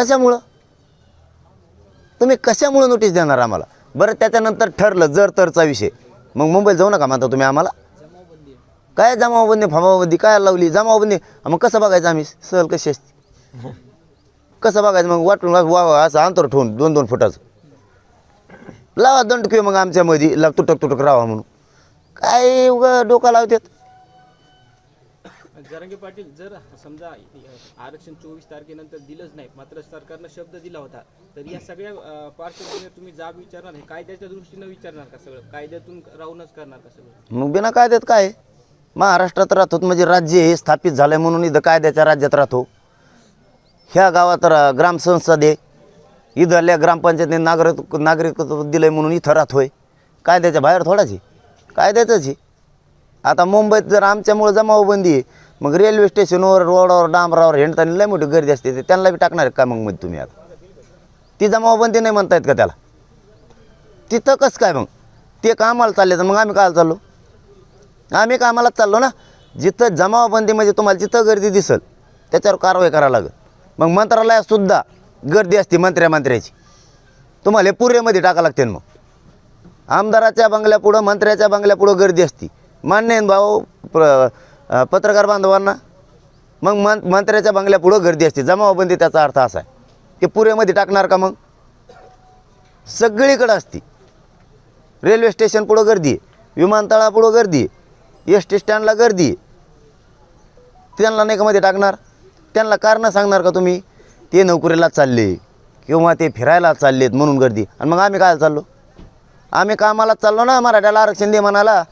कशामुळं? तुम्ही कशामुळं नोटीस देणार आम्हाला? बरं त्याच्यानंतर ठरलं जर तरचा विषय. मग मुंबईत जाऊ नका म्हणता तुम्ही आम्हाला. काय जमावबंदी फमावबंदी काय लावली? जमावबंदी. मग कसं बघायचं आम्ही? सहल कशी असते? कसं बघायचं? मग वाटून वा वा असं अंतर ठेवून दोन दोन फुटाचं. लावा दंड किंवा मग आमच्यामध्ये ला तुटक तुटक राहा म्हणून. काय उगा डोका लावतात? जरांगे पाटील जर समजा आरक्षण चोवीस तारखेनंतर दिलंच नाही मात्र सरकारनं शब्द दिला होता तर या सगळ्या पार्श्वभूमीवर तुम्ही जाब विचारणार हे कायद्याच्या दृष्टीनं विचारणार का सगळं? कायद्यातून राहूनच करणार का सगळं? मग बिना कायद्यात काय? महाराष्ट्रात राहतो म्हणजे राज्य हे स्थापित झालं आहे म्हणून इथं कायद्याच्या राज्यात राहतो. ह्या गावात रा- ग्रामसंसद आहे. इथल्या ग्रामपंचायतीने नागरिक नागरिकत्व दिलं आहे म्हणून इथं राहतोय. कायद्याच्या बाहेर थोडाच आहे. कायद्याचंच आहे. आता मुंबईत जर आमच्यामुळं जमावबंदी आहे मग रेल्वे स्टेशनवर रोडावर डांबरावर हिंडताना लय मोठी गर्दी असते ते त्यांना बी टाकणार का मग मध्ये तुम्ही आता? ती जमावबंदी नाही म्हणतायत का त्याला? तिथं कसं काय मग? ते कामाला चालले तर मग आम्ही कायला चाललो? आम्ही कामालाच चाललो ना? जिथं जमावबंदी म्हणजे तुम्हाला जिथं गर्दी दिसल त्याच्यावर कारवाई करावं लागेल. मग मंत्रालयातसुद्धा गर्दी असते मंत्र्या मंत्र्याची. तुम्हाला हे टाकावं लागते मग. आमदाराच्या बंगल्यापुढं मंत्र्याच्या बंगल्यापुढं गर्दी असती. मान्य आहे भाऊ? प्र पत्रकार बांधवांना? मग मं मंत्र्याच्या बंगल्यापुढं गर्दी असते. जमावबंदी त्याचा अर्थ असा आहे. ते पुरेमध्ये टाकणार का मग? सगळीकडं असती. रेल्वे स्टेशन पुढं गर्दी आहे. विमानतळापुढं गर्दी आहे. एस टी स्टँडला गर्दी आहे. त्यांना नाही का मध्ये टाकणार? त्यांना कारणं सांगणार का तुम्ही? ते नोकरीला चालले किंवा ते फिरायला चाललेत म्हणून गर्दी. आणि मग आम्ही काय चाललो? आम्ही कामाला चाललो ना मराठ्याला आरक्षण दे म्हणाला.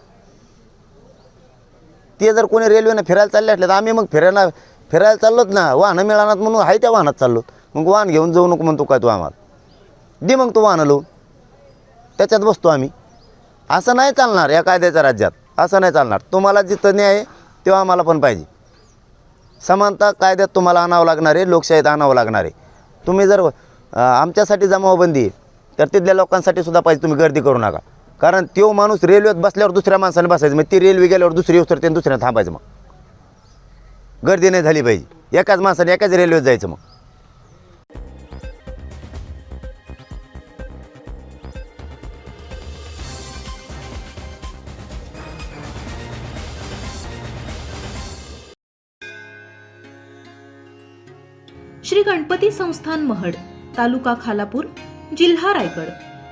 ते जर कोणी रेल्वेनं फिरायला चालले असले तर आम्ही मग फिरायला फिरायला चाललोत ना. वाहनं मिळणार म्हणून आहे त्या वाहनात चाललो मग वाहन घेऊन जाऊ नको म्हणतो काय तू आम्हाला? दे मग तू वाहनं लावून. त्याच्यात बसतो आम्ही. असं नाही चालणार या कायद्याच्या राज्यात. असं नाही चालणार. तुम्हाला जिथं न्याय आहे तेव्हा आम्हाला पण पाहिजे. समानता कायद्यात तुम्हाला आणावं लागणार आहे लोकशाहीत आणावं लागणार आहे. तुम्ही जर आमच्यासाठी जमावबंदी आहे तर तिथल्या लोकांसाठी सुद्धा पाहिजे. तुम्ही गर्दी करू नका. कारण तो माणूस रेल्वेत बसल्यावर दुसऱ्या माणसाने बसायचं. मग ती रेल्वे गेल्यावर दुसरी येऊ ते दुसऱ्या थांबायचं मग. गर्दी नाही झाली पाहिजे एकाच माणसाने एकाच रेल्वेत जायचं मग. श्री गणपती संस्थान महड तालुका खालापूर जिल्हा रायगड.